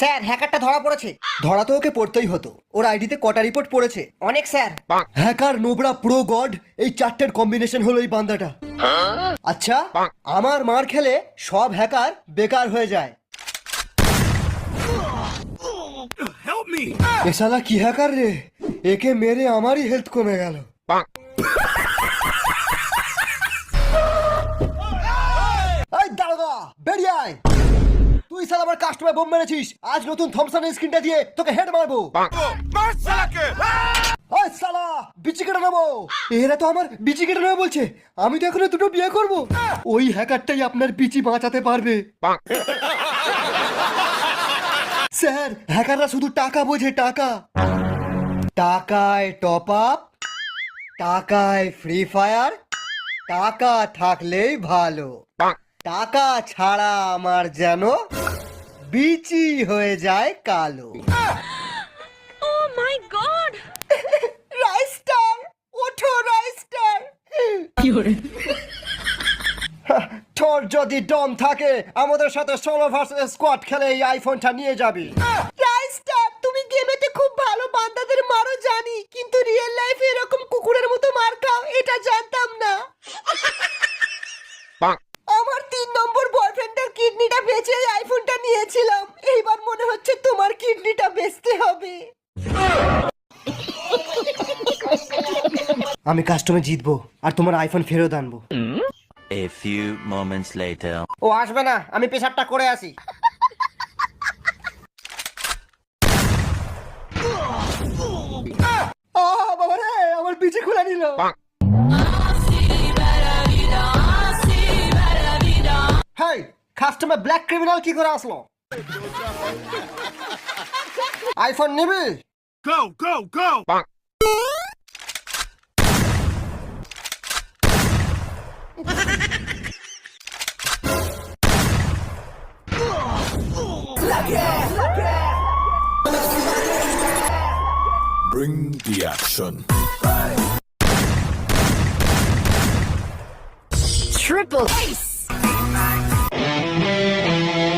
Sir হ্যাকারটা ধরা পড়েছে। ধরা তো ওকে পড়তেই হতো। ওর আইডিতে কটা রিপোর্ট পড়েছে। অনেক স্যার। হ্যাকার নোবরা প্রো গড এই চারটের কম্বিনেশন হলো এই বান্দাটা। আচ্ছা আমার মার খেলে সব হ্যাকার বেকার হয়ে যায়। এ শালা কি হ্যাকার রে? একে মেরে আমারই হেলথ কমে গেল। তুই আমার কাস্টমার বোম মেরেছিস। আজ নতুন থমসনের স্ক্রিনটা দিয়ে তোকে হেড মারবো। ওই শালা বিচি কেটে নেব। এরা তো আমার বিচি কেটে নেবে বলছে। আমি তো এখনও দুটো বিয়ে করব। ওই হ্যাকারটাই আপনার বিচি বাঁচাতে পারবে। স্যার হ্যাকাররা শুধু টাকা বোঝে টাকা। টাকায় টপ আপ টাকায় ফ্রি ফায়ার টাকা থাকলেই ভালো। টাকা ছাড়া আমার যেন বিচি হয়ে যায় কালো। ও মাই গড! রাইস্টার ওঠো রাইস্টার। তোর যদি দম থাকে আমাদের সাথে সোলো ভার্সেস স্কোয়াড খেলে এই আইফোনটা নিয়ে যাবি। হবে? আমি কাস্টমে জিতবো আর তোমার আইফোন ফেরত আনব। A few moments later. ও আসবে না আমি পেশাবটা করে আসি। আহ! বাবা রে আমার পিছে খুলে নিল। হেই কাস্টমার ব্ল্যাক ক্রিমিনাল কি করে আসলো? আইফোন নিবি Go, go, go! Bring the action. Triple ace!